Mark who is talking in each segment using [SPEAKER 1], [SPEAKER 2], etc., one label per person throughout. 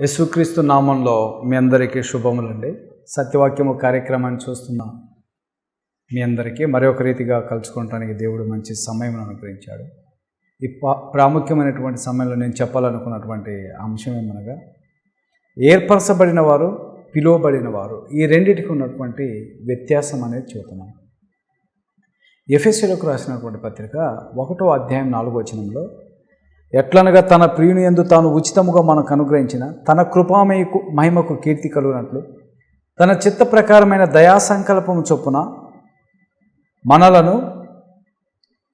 [SPEAKER 1] యేసుక్రీస్తు నామంలో మీ అందరికీ శుభములండి. సత్యవాక్యము కార్యక్రమాన్ని చూస్తున్నాం. మీ అందరికీ మరొక రీతిగా కలుసుకోవడానికి దేవుడు మంచి సమయం అనుగ్రహించాడు. ఈ పా- ప్రాముఖ్యమైనటువంటి సమయంలో నేను చెప్పాలనుకున్నటువంటి అంశం ఏమనగా ఏర్పరచబడిన వారు పిలువబడిన వారు ఈ రెండింటికి ఉన్నటువంటి వ్యత్యాసం అనేది చూస్తున్నాం ఎఫ్ఎస్సీలకు రాసినటువంటి పత్రిక ఒకటో అధ్యాయం నాలుగో వచనంలో ఎట్లనగా తన ప్రియుని ఎందు తాను ఉచితముగా మనకు అనుగ్రహించిన తన కృపామయకు మహిమకు కీర్తి కలుగునట్లు తన చిత్త ప్రకారమైన దయా సంకల్పము చొప్పున మనలను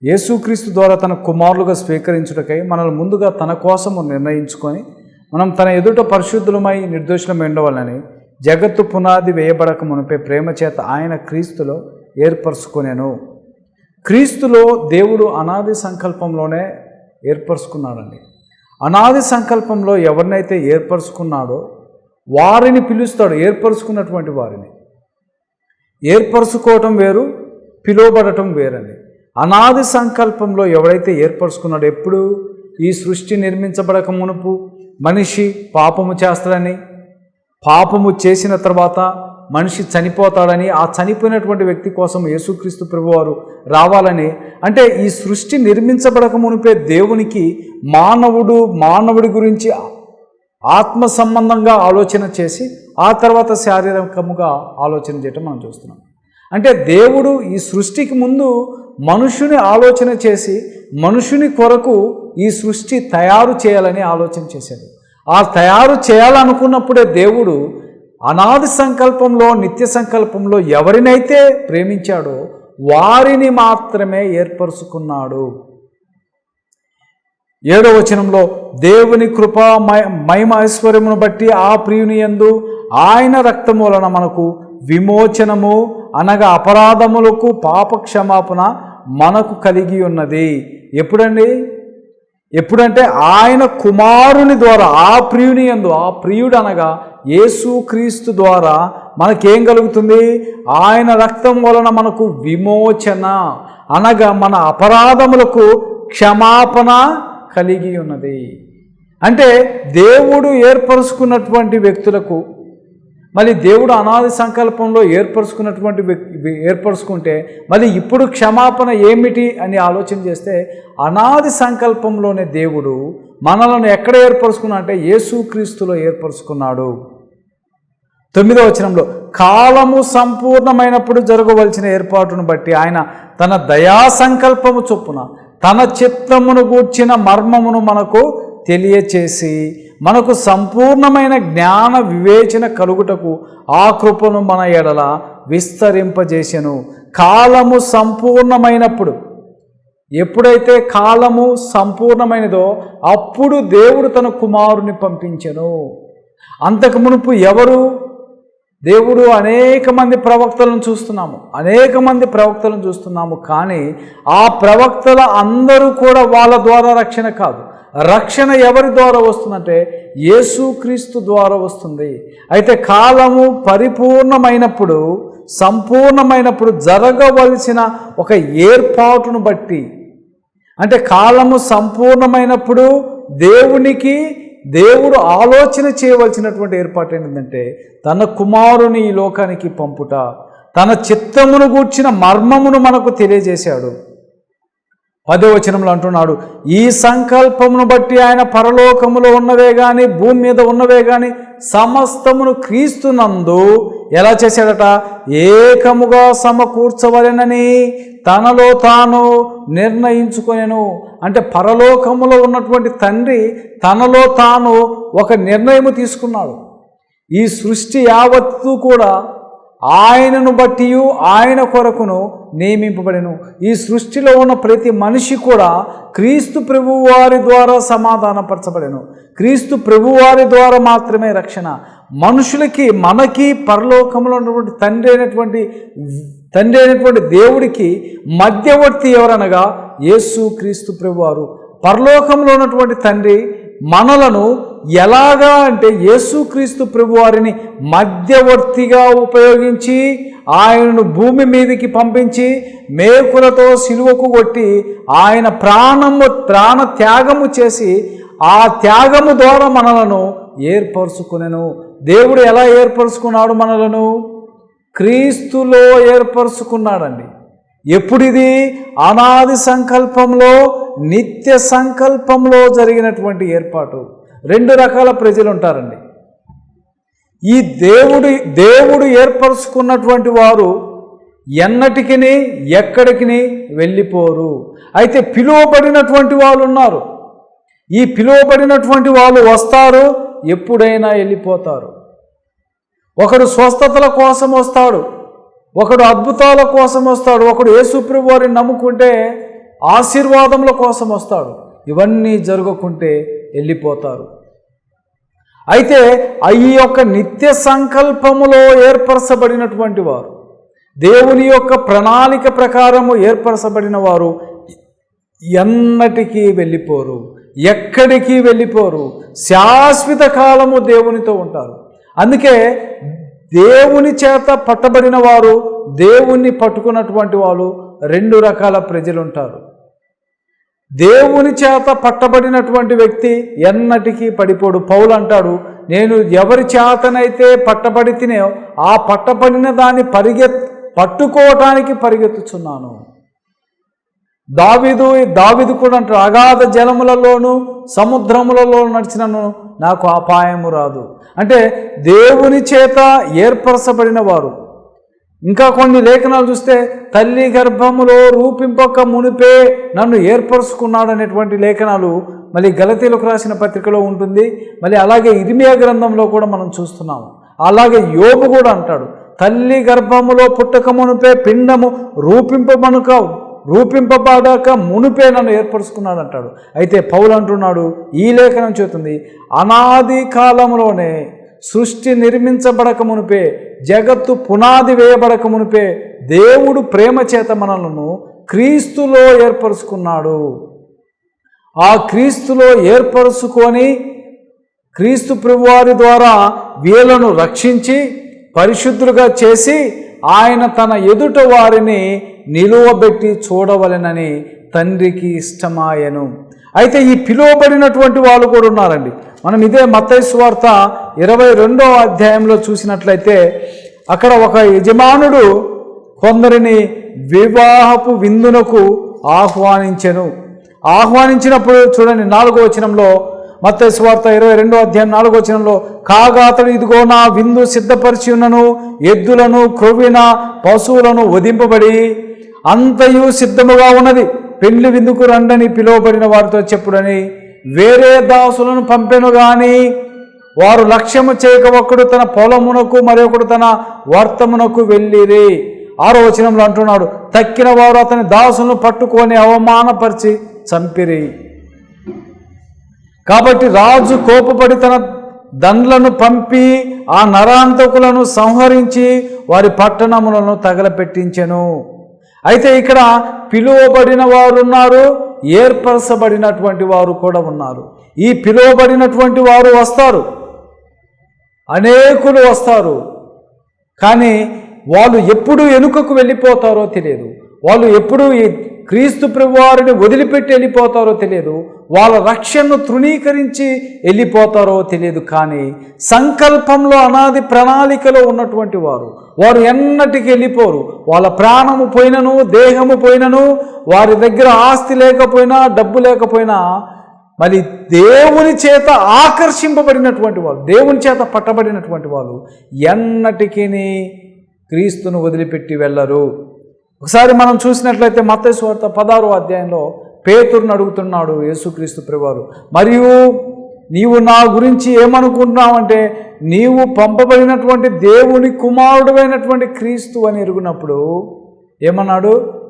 [SPEAKER 1] యేసుక్రీస్తు ద్వారా తన కుమారులుగా స్వీకరించుటకై మనల్ని ముందుగా తన కోసము నిర్ణయించుకొని మనం తన ఎదుట పరిశుద్ధులమై నిర్దోషులమై ఉండవాలని జగత్తు పునాది వేయబడక మునిపే ప్రేమ చేత ఆయన క్రీస్తులో ఏర్పరుచుకునేను. క్రీస్తులో దేవుడు అనాది సంకల్పంలోనే ఏర్పరచుకున్నాడండి. అనాది సంకల్పంలో ఎవరినైతే ఏర్పరచుకున్నాడో వారిని పిలుస్తాడు ఏర్పరచుకున్నటువంటి వారిని. ఏర్పరచుకోవటం వేరు పిలువబడటం వేరండి. అనాది సంకల్పంలో ఎవరైతే ఏర్పరచుకున్నాడో ఎప్పుడు? ఈ సృష్టి నిర్మించబడక మునుపు మనిషి పాపము చేస్తాడని పాపము చేసిన తర్వాత మనిషి చనిపోతాడని ఆ చనిపోయినటువంటి వ్యక్తి కోసం యేసుక్రీస్తు ప్రభువారు రావాలని. అంటే ఈ సృష్టి నిర్మించబడక మునిపే దేవునికి మానవుడు మానవుడి గురించి ఆత్మ సంబంధంగా ఆలోచన చేసి ఆ తర్వాత శారీరకముగా ఆలోచన చేయటం మనం చూస్తున్నాం. అంటే దేవుడు ఈ సృష్టికి ముందు మనుషుని ఆలోచన చేసి మనుషుని కొరకు ఈ సృష్టి తయారు చేయాలని ఆలోచన చేశాడు. ఆ తయారు చేయాలనుకున్నప్పుడే దేవుడు అనాది సంకల్పంలో నిత్య సంకల్పంలో ఎవరినైతే ప్రేమించాడో వారిని మాత్రమే ఏర్పరుచుకున్నాడు. ఏడో వచనంలో దేవుని కృప మహిమ ఐశ్వర్యమును బట్టి ఆ ప్రియుని ఎందు ఆయన రక్తము వలన మనకు విమోచనము అనగా అపరాధములకు పాప క్షమాపణ మనకు కలిగి ఉన్నది. ఎప్పుడండి? ఎప్పుడంటే ఆయన కుమారుని ద్వారా ఆ ప్రియుని ఎందు ఆ ప్రియుడు అనగా యేసు క్రీస్తు ద్వారా మనకేం కలుగుతుంది? ఆయన రక్తం వలన మనకు విమోచన. అనగా మన అపరాధములకు క్షమాపణ కలిగి ఉన్నది. అంటే దేవుడు ఏర్పరుచుకున్నటువంటి వ్యక్తులకు మళ్ళీ దేవుడు అనాది సంకల్పంలో ఏర్పరుచుకున్నటువంటి వ్యక్తి ఏర్పరుచుకుంటే మళ్ళీ ఇప్పుడు క్షమాపణ ఏమిటి అని ఆలోచన చేస్తే అనాది సంకల్పంలోనే దేవుడు మనలను ఎక్కడ ఏర్పరుచుకున్నా అంటే యేసుక్రీస్తులో ఏర్పరుచుకున్నాడు. తొమ్మిదో వచనంలో కాలము సంపూర్ణమైనప్పుడు జరగవలసిన ఏర్పాటును బట్టి ఆయన తన దయా సంకల్పము చొప్పున తన చిత్తమును గూర్చిన మర్మమును మనకు తెలియచేసి మనకు సంపూర్ణమైన జ్ఞాన వివేచన కలుగుటకు ఆ కృపను మన ఎడల విస్తరింపజేసెను. కాలము సంపూర్ణమైనప్పుడు ఎప్పుడైతే కాలము సంపూర్ణమైనదో అప్పుడు దేవుడు తన కుమారుని పంపించెను. అంతకు మునుపు ఎవరు దేవుడు అనేక మంది ప్రవక్తలను చూస్తున్నాము. అనేక మంది ప్రవక్తలను చూస్తున్నాము. కానీ ఆ ప్రవక్తల అందరూ కూడా వాళ్ళ ద్వారా రక్షణ కాదు. రక్షణ ఎవరి ద్వారా వస్తుందంటే యేసుక్రీస్తు ద్వారా వస్తుంది. అయితే కాలము పరిపూర్ణమైనప్పుడు సంపూర్ణమైనప్పుడు జరగవలసిన ఒక ఏర్పాటును బట్టి అంటే కాలము సంపూర్ణమైనప్పుడు దేవునికి దేవుడు ఆలోచన చేయవలసినటువంటి ఏర్పాటు ఏంటంటే తన కుమారుని ఈ లోకానికి పంపుట తన చిత్తమును గూర్చిన మర్మమును మనకు తెలియజేశాడు. పదే వచనంలో అంటున్నాడు ఈ సంకల్పమును బట్టి ఆయన పరలోకములో ఉన్నవే కానీ భూమి మీద ఉన్నవే కానీ సమస్తమును క్రీస్తునందు ఎలా చేశాడట? ఏకముగా సమకూర్చవలెనని తనలో తాను నిర్ణయించుకొనేను. అంటే పరలోకములో ఉన్నటువంటి తండ్రి తనలో తాను ఒక నిర్ణయము తీసుకున్నాడు. ఈ సృష్టి యావత్తు కూడా ఆయనను బట్టి ఆయన కొరకును నియమింపబడెను. ఈ సృష్టిలో ఉన్న ప్రతి మనిషి కూడా క్రీస్తు ప్రభువారి ద్వారా సమాధానపరచబడెను. క్రీస్తు ప్రభువారి ద్వారా మాత్రమే రక్షణ. మనుషులకి మనకి పరలోకంలో ఉన్నటువంటి తండ్రి అయినటువంటి తండ్రి అయినటువంటి దేవుడికి మధ్యవర్తి ఎవరనగా యేసు క్రీస్తు ప్రభువారు. పరలోకంలో ఉన్నటువంటి తండ్రి మనలను ఎలాగా అంటే యేసుక్రీస్తు ప్రభువారిని మధ్యవర్తిగా ఉపయోగించి ఆయనను భూమి మీదకి పంపించి మేకులతో సిలువకు కొట్టి ఆయన ప్రాణము ప్రాణ త్యాగము చేసి ఆ త్యాగము ద్వారా మనలను ఏర్పరచుకునేను. దేవుడు ఎలా ఏర్పరచుకున్నాడు మనలను? క్రీస్తులో ఏర్పరచుకున్నాడండి. ఎప్పుడిది? అనాది సంకల్పంలో నిత్య సంకల్పంలో జరిగినటువంటి ఏర్పాటు. రెండు రకాల ప్రజలు ఉంటారండి ఈ దేవుడు దేవుడు ఏర్పరచుకున్నటువంటి వారు ఎన్నటికి ఎక్కడికి వెళ్ళిపోరు. అయితే పిలువబడినటువంటి వాళ్ళు ఉన్నారు ఈ పిలువబడినటువంటి వాళ్ళు వస్తారు ఎప్పుడైనా వెళ్ళిపోతారు. ఒకడు స్వస్థతల కోసం వస్తాడు ఒకడు అద్భుతాల కోసం వస్తాడు ఒకడు యేసుప్రభు వారిని నమ్ముకుంటే ఆశీర్వాదముల కోసం వస్తాడు. ఇవన్నీ జరగకుంటే వెళ్ళిపోతారు. అయితే ఈ యొక్క నిత్య సంకల్పములో ఏర్పరచబడినటువంటి వారు దేవుని యొక్క ప్రణాళిక ప్రకారము ఏర్పరచబడిన వారు ఎన్నటికీ వెళ్ళిపోరు ఎక్కడికి వెళ్ళిపోరు శాశ్వత కాలము దేవునితో ఉంటారు. అందుకే దేవుని చేత పట్టబడిన వారు దేవుణ్ణి పట్టుకున్నటువంటి వాళ్ళు రెండు రకాల ప్రజలు ఉంటారు దేవుని చేత పట్టబడినటువంటి వ్యక్తి ఎన్నటికీ పడిపోడు. పౌలు అంటాడు నేను ఎవరి చేతనైతే పట్టబడి తినే ఆ పట్టబడిన దాన్ని పరిగెత్ పట్టుకోవటానికి పరిగెత్తుచున్నాను. దావిదు దావిదు కూడా అంటాడు అగాధ జలములలోనూ సముద్రములలో నడిచినను నాకు అపాయము రాదు. అంటే దేవుని చేత ఏర్పరచబడిన వారు ఇంకా కొన్ని లేఖనాలు చూస్తే తల్లి గర్భములో రూపింపక మునిపే నన్ను ఏర్పరచుకున్నాడనేటువంటి లేఖనాలు మళ్ళీ గలతీలకు రాసిన పత్రికలో ఉంటుంది. మళ్ళీ అలాగే ఇరిమియా గ్రంథంలో కూడా మనం చూస్తున్నాము అలాగే యోబు కూడా అంటాడు తల్లి గర్భములో పుట్టక మునిపే పిండము రూపింపమనుక రూపింపబడాక మునిపే నన్ను ఏర్పరుచుకున్నాడు అంటాడు. అయితే పౌలు అంటున్నాడు ఈ లేఖనం చెబుతుంది అనాది కాలంలోనే సృష్టి నిర్మించబడక మునిపే జగత్తు పునాది వేయబడక మునిపే దేవుడు ప్రేమ చేత మనలను క్రీస్తులో ఏర్పరుచుకున్నాడు. ఆ క్రీస్తులో ఏర్పరుచుకొని క్రీస్తు ప్రభువారి ద్వారా వీళ్ళను రక్షించి పరిశుద్ధులుగా చేసి ఆయన తన ఎదుట వారిని నిలువబెట్టి చూడవలెనని తండ్రికి ఇష్టమాయను. అయితే ఈ పిలువబడినటువంటి వాళ్ళు కూడా ఉన్నారండి. మనం ఇదే మతైస్ వార్త ఇరవై రెండో అధ్యాయంలో చూసినట్లయితే అక్కడ ఒక యజమానుడు కొందరిని వివాహపు విందునకు ఆహ్వానించెను. ఆహ్వానించినప్పుడు చూడండి నాలుగో వచనంలో మత్తయి ఇరవై రెండో అధ్యాయం నాలుగో వచనంలో కాగా అతడు ఇదిగో నా విందు సిద్ధపరిచి ఉన్నను ఎద్దులను క్రొవ్విన పశువులను వధింపబడి అంతయు సిద్ధముగా ఉన్నది. పెళ్ళి విందుకు రండని పిలువబడిన వారితో చెప్పుడని వేరే దాసులను పంపెను కానీ వారు లక్ష్యము చేయక ఒకడు తన పొలమునకు మరొకడు తన వర్తమునకు వెళ్ళిరి. ఆరో వచనంలో అంటున్నాడు తక్కిన వారు అతని దాసులను పట్టుకొని అవమానపరిచి చంపిరి. కాబట్టి రాజు కోపపడి తన దండ్లను పంపి ఆ నరాంతకులను సంహరించి వారి పట్టణములను తగలపెట్టించెను. అయితే ఇక్కడ పిలువబడిన వారు ఉన్నారు ఏర్పరచబడినటువంటి వారు కూడా ఉన్నారు. ఈ పిలువబడినటువంటి వారు వస్తారు. అనేకులు వస్తారు. కానీ వాళ్ళు ఎప్పుడు వెనుకకు వెళ్ళిపోతారో తెలియదు. వాళ్ళు ఎప్పుడు ఈ క్రీస్తు ప్రభువారిని వదిలిపెట్టి వెళ్ళిపోతారో తెలియదు. వాళ్ళ రక్షణను తృణీకరించి వెళ్ళిపోతారో తెలియదు. కానీ సంకల్పంలో అనాది ప్రణాళికలో ఉన్నటువంటి వారు వారు ఎన్నటికి వెళ్ళిపోరు. వాళ్ళ ప్రాణము పోయినను దేహము పోయినను వారి దగ్గర ఆస్తి లేకపోయినా డబ్బు లేకపోయినా మరి దేవుని చేత ఆకర్షింపబడినటువంటి వాళ్ళు దేవుని చేత పట్టబడినటువంటి వాళ్ళు ఎన్నటికీ క్రీస్తును వదిలిపెట్టి వెళ్ళరు. ఒకసారి మనం చూసినట్లయితే మత్తయి పదహారు పదారో అధ్యాయంలో పేతురుని అడుగుతున్నాడు యేసుక్రీస్తు ప్రభువారు మరియు నీవు నా గురించి ఏమనుకుంటున్నావంటే నీవు పంపబడినటువంటి దేవుని కుమారుడువైనటువంటి క్రీస్తు అని ఎరుగునప్పుడు ఏమన్నాడు?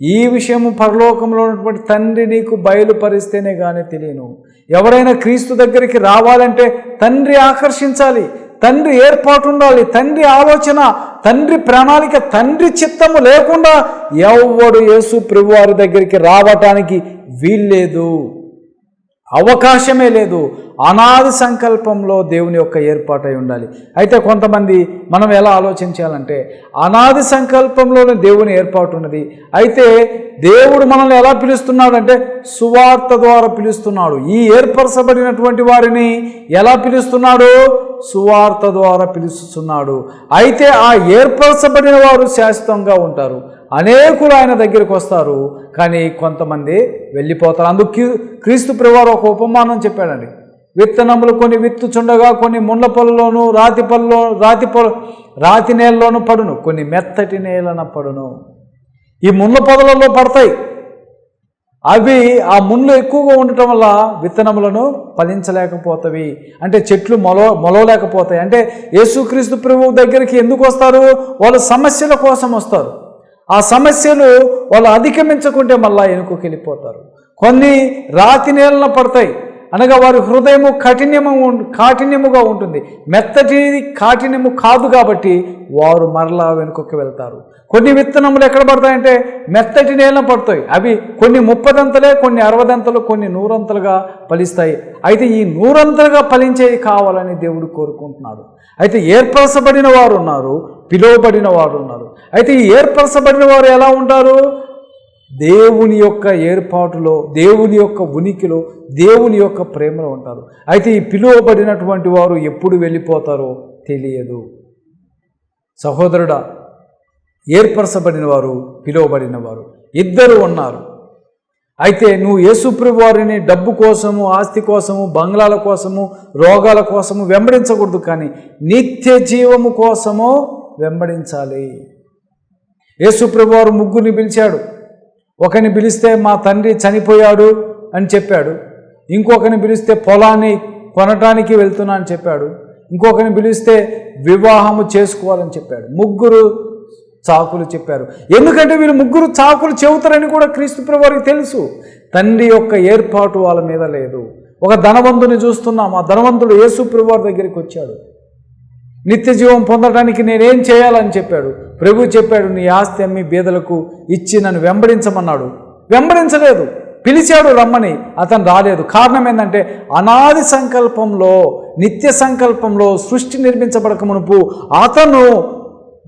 [SPEAKER 1] ఈ విషయము పరలోకంలో ఉన్నటువంటి తండ్రి నీకు బయలుపరిస్తేనే కానీ తెలియను. ఎవరైనా క్రీస్తు దగ్గరికి రావాలంటే తండ్రి ఆకర్షించాలి తండ్రి ఏర్పాటు ఉండాలి తండ్రి ఆలోచన తండ్రి ప్రణాళిక తండ్రి చిత్తము లేకుండా ఎవడు యేసు ప్రభువారి దగ్గరికి రావటానికి వీల్లేదు. అవకాశమే లేదు. అనాది సంకల్పంలో దేవుని యొక్క ఏర్పాటై ఉండాలి. అయితే కొంతమంది మనం ఎలా ఆలోచించాలంటే అనాది సంకల్పంలోనే దేవుని ఏర్పాటు ఉన్నది. అయితే దేవుడు మనల్ని ఎలా పిలుస్తున్నాడంటే సువార్త ద్వారా పిలుస్తున్నాడు. ఈ ఏర్పరచబడినటువంటి వారిని ఎలా పిలుస్తున్నాడు? సువార్త ద్వారా పిలుస్తున్నాడు. అయితే ఆ ఏర్పరచబడిన వారు శాశ్వతంగా ఉంటారు. అనేకులు ఆయన దగ్గరికి వస్తారు కానీ కొంతమంది వెళ్ళిపోతారు. అందుకు క్రీస్తు ప్రభువారు ఒక ఉపమానం చెప్పాడండి. విత్తనములు కొన్ని విత్తుచుండగా కొన్ని ముండ్ల పొలలోను రాతి పొలలో రాతి పొల రాతి నేలలోను పడును కొన్ని మెత్తటి నేలన పడును. ఈ ముండ్ల పొదలలో పడతాయి. అవి ఆ ముళ్ళు ఎక్కువగా ఉండటం వల్ల విత్తనములను ఫలించలేకపోతవి. అంటే చెట్లు మొల మొలవలేకపోతాయి. అంటే యేసుక్రీస్తు ప్రభువు దగ్గరికి ఎందుకు వస్తారు? వాళ్ళు సమస్యల కోసం వస్తారు. ఆ సమస్యలు వాళ్ళు అధిగమించకుంటే మళ్ళీ వెనుకకి వెళ్ళిపోతారు. కొన్ని రాతి నేలన పడతాయి. అనగా వారి హృదయము కఠిన్యము కాఠిన్యముగా ఉంటుంది. మెత్తటిది కాఠిన్యము కాదు కాబట్టి వారు మరలా వెనుకకి వెళ్తారు. కొన్ని విత్తనములు ఎక్కడ పడతాయంటే మెత్తటి నేలం పడతాయి. అవి కొన్ని ముప్పదంతలే కొన్ని అరవదంతలు కొన్ని నూరంతలుగా ఫలిస్తాయి. అయితే ఈ నూరంతలుగా ఫలించేవి కావాలని దేవుడు కోరుకుంటున్నాడు. అయితే ఏర్పరచబడిన వారు ఉన్నారు పిలువబడిన వారు ఉన్నారు. అయితే ఈ ఏర్పరచబడిన వారు ఎలా ఉంటారు? దేవుని యొక్క ఏర్పాటులో దేవుని యొక్క ఉనికిలో దేవుని యొక్క ప్రేమలో ఉంటారు. అయితే ఈ పిలువబడినటువంటి వారు ఎప్పుడు వెళ్ళిపోతారో తెలియదు. సహోదరుడా ఏర్పరచబడిన వారు పిలువబడిన వారు ఇద్దరు ఉన్నారు. అయితే నువ్వు యేసుప్రభు వారిని డబ్బు కోసము ఆస్తి కోసము బంగ్లాల కోసము రోగాల కోసము వెంబడించకూడదు కానీ నిత్య జీవము కోసము వెంబడించాలి. యేసుప్రభు వారు ముగ్గురిని పిలిచాడు. ఒకని పిలిస్తే మా తండ్రి చనిపోయాడు అని చెప్పాడు. ఇంకొకరిని పిలిస్తే పొలాన్ని కొనటానికి వెళ్తున్నా అని చెప్పాడు. ఇంకొకరిని పిలిస్తే వివాహము చేసుకోవాలని చెప్పాడు. ముగ్గురు చాకులు చెప్పారు. ఎందుకంటే వీళ్ళు ముగ్గురు చాకులు చెబుతారని కూడా క్రీస్తు ప్రభు వారికి తెలుసు. తండ్రి యొక్క ఏర్పాటు వాళ్ళ మీద లేదు. ఒక ధనవంతుని చూస్తున్నాం. ఆ ధనవంతుడు యేసు వారి దగ్గరికి వచ్చాడు. నిత్య జీవం పొందడానికి నేనేం చేయాలని చెప్పాడు. ప్రభు చెప్పాడు నీ ఆస్తి అమ్మి బీదలకు ఇచ్చి నన్ను వెంబడించమన్నాడు. వెంబడించలేదు. పిలిచాడు రమ్మని అతను రాలేదు. కారణం ఏంటంటే అనాది సంకల్పంలో నిత్య సంకల్పంలో సృష్టి నిర్మించబడక మునుపు అతను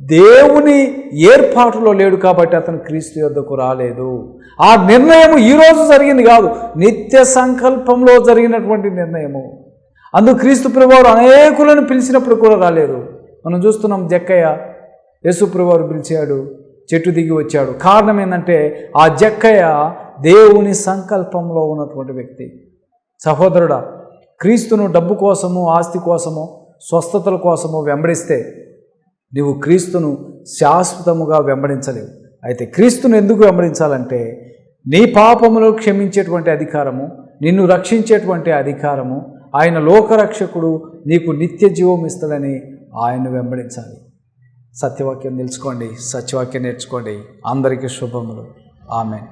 [SPEAKER 1] దేవుని ఏర్పాటులో లేడు కాబట్టి అతను క్రీస్తు యొద్దకు రాలేదు. ఆ నిర్ణయం ఈరోజు జరిగింది కాదు. నిత్య సంకల్పంలో జరిగినటువంటి నిర్ణయము. అందుకు క్రీస్తు ప్రభువారు అనేకులను పిలిచినప్పుడు కూడా రాలేదు మనం చూస్తున్నాం జక్కయ్య యేసు ప్రభువారు పిలిచాడు చెట్టు దిగి వచ్చాడు. కారణం ఏంటంటే ఆ జక్కయ్య దేవుని సంకల్పంలో ఉన్నటువంటి వ్యక్తి. సహోదరుడా క్రీస్తును డబ్బు కోసము ఆస్తి కోసము స్వస్థతల కోసము వెంబడిస్తే నీవు క్రీస్తును శాశ్వతముగా వెంబడించలేవు. అయితే క్రీస్తును ఎందుకు వెంబడించాలంటే నీ పాపములు క్షమించేటువంటి అధికారము నిన్ను రక్షించేటువంటి అధికారము ఆయన లోకరక్షకుడు నీకు నిత్య జీవం ఇస్తాడని ఆయన వెంబడించాలి. సత్యవాక్యం తెలుసుకోండి సత్యవాక్యం నేర్చుకోండి. అందరికీ శుభములు. ఆమె